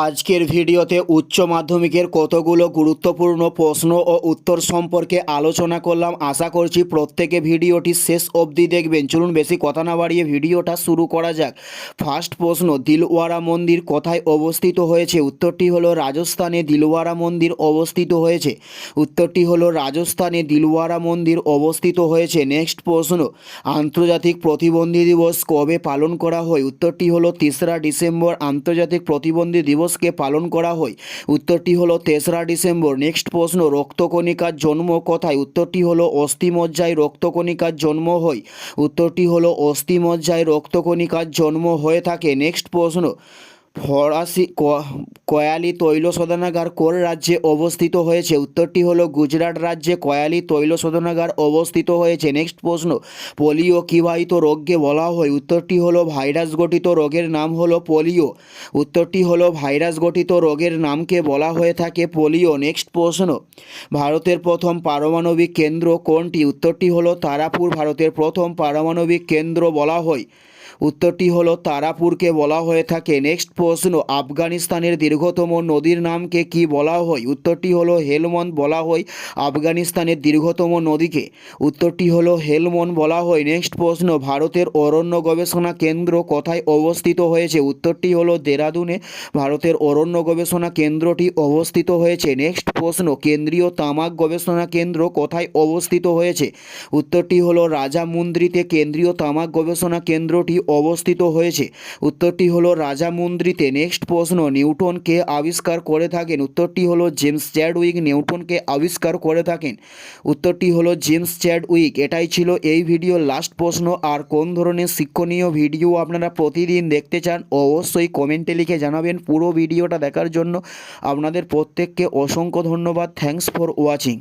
আজকের ভিডিওতে উচ্চ মাধ্যমিকের কতগুলো গুরুত্বপূর্ণ প্রশ্ন ও উত্তর সম্পর্কে আলোচনা করলাম। আশা করছি প্রত্যেকে ভিডিওটি শেষ অবধি দেখবেন। চলুন বেশি কথা না বাড়িয়ে ভিডিওটা শুরু করা যাক। ফার্স্ট প্রশ্ন, দিলওয়ারা মন্দির কোথায় অবস্থিত হয়েছে? উত্তরটি হলো রাজস্থানে দিলওয়ারা মন্দির অবস্থিত হয়েছে। উত্তরটি হলো রাজস্থানে দিলওয়ারা মন্দির অবস্থিত হয়েছে। নেক্সট প্রশ্ন, আন্তর্জাতিক প্রতিবন্ধী দিবস কবে পালন করা হয়? উত্তরটি হলো তেসরা ডিসেম্বর। আন্তর্জাতিক প্রতিবন্ধী দিবসকে পালন করা হয়। উত্তরটি হলো তেসরা ডিসেম্বর। নেক্সট প্রশ্ন, রক্তকণিকার জন্ম কোথায়? উত্তরটি হলো অস্থিমজ্জায় রক্তকণিকার জন্ম হয়। উত্তরটি হলো অস্থিমজ্জায় রক্তকণিকার জন্ম হয়ে থাকে। নেক্সট প্রশ্ন ফরাসি কয়ালি তৈল শোধনাগার কোন রাজ্যে অবস্থিত হয়েছে? উত্তরটি হলো গুজরাট রাজ্যে কয়ালি তৈল শোধনাগার অবস্থিত হয়েছে। নেক্সট প্রশ্ন, পোলিও কিবাহিত রোগকে বলা হয়? উত্তরটি হলো ভাইরাস গঠিত রোগের নাম হলো পোলিও। উত্তরটি হলো ভাইরাস গঠিত রোগের নামকে বলা হয়ে থাকে পোলিও। নেক্সট প্রশ্ন, ভারতের প্রথম পারমাণবিক কেন্দ্র কোনটি? উত্তরটি হলো তারাপুর, ভারতের প্রথম পারমাণবিক কেন্দ্র বলা হয়। উত্তরটি হলো তারাপুরকে বলা হয়ে থাকে, নেক্সট প্রশ্ন, আফগানিস্তানের দীর্ঘতম নদীর নামকে কি বলা হয়? উত্তরটি হলো হেলমন্দ বলা হয় আফগানিস্তানের দীর্ঘতম নদীকে। উত্তরটি হলো হেলমন বলা হয়। নেক্সট প্রশ্ন, ভারতের অরণ্য গবেষণা কেন্দ্র কোথায় অবস্থিত হয়েছে? উত্তরটি হলো দেরাদুনে। ভারতের অরণ্য গবেষণা কেন্দ্রটি অবস্থিত হয়েছে। নেক্সট প্রশ্ন, কেন্দ্রীয় তামাক গবেষণা কেন্দ্র কোথায় অবস্থিত হয়েছে? উত্তরটি হলো রাজামুন্দ্রিতে। কেন্দ্রীয় তামাক গবেষণা কেন্দ্রটি অবস্থিত হয়েছে। উত্তরটি হলো রাজামুন্দ্রিতে নেক্সট প্রশ্ন নিউটন কে আবিষ্কার করে থাকেন। উত্তরটি হলো জেমস চ্যাডউইক, নিউটনকে আবিষ্কার করে থাকেন। উত্তরটি হলো জেমস চ্যাডউইক। এটাই ছিল এই ভিডিওর লাস্ট প্রশ্ন। আর কোন ধরনের শিক্ষণীয় ভিডিও আপনারা প্রতিদিন দেখতে চান, অবশ্যই কমেন্টে লিখে জানাবেন। পুরো ভিডিওটা দেখার জন্য আপনাদের প্রত্যেককে অসংখ্য ধন্যবাদ। Thanks for watching